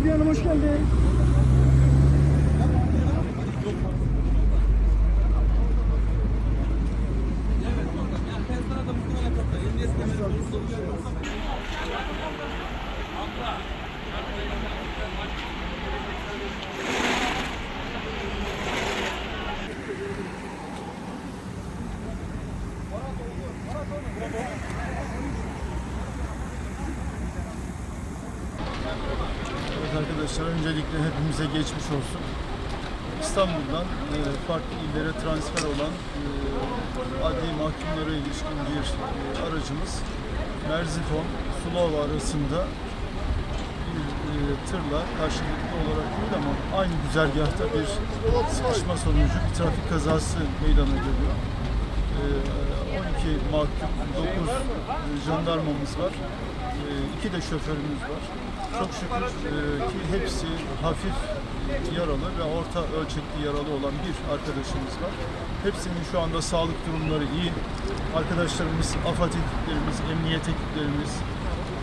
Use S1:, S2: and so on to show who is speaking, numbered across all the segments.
S1: Hülya
S2: Hanım hoş geldin. Thank you. Arkadaşlar öncelikle hepimize geçmiş olsun. İstanbul'dan e, farklı illere transfer olan e, adli mahkumlara ilişkin bir e, aracımız Merzifon Sulava arasında bir e, tırla karşılıklı olarak değil ama aynı güzergahta bir sıkışma sonucu bir trafik kazası meydana geliyor. E, 12 mahkum, 9 jandarmamız var. E, iki de şoförümüz var. Çok şükür e, ki hepsi hafif yaralı ve orta ölçekli yaralı olan bir arkadaşımız var. Hepsinin şu anda sağlık durumları iyi. Arkadaşlarımız, AFAD ekiplerimiz, emniyet ekiplerimiz,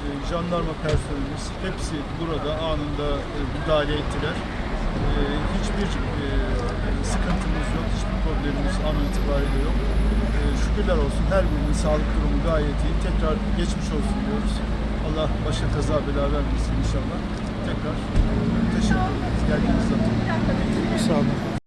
S2: e, jandarma personelimiz hepsi burada anında e, müdahale ettiler. Hiçbir sıkıntımız yok, hiçbir problemimiz an itibariyle yok. Şükürler olsun her birinin sağlık durumu gayet iyi. Tekrar geçmiş olsun diyoruz. Allah başa kaza bela vermesin inşallah. Tekrar teşekkür ederiz. Geldiğiniz zaman.
S1: Sağ olun.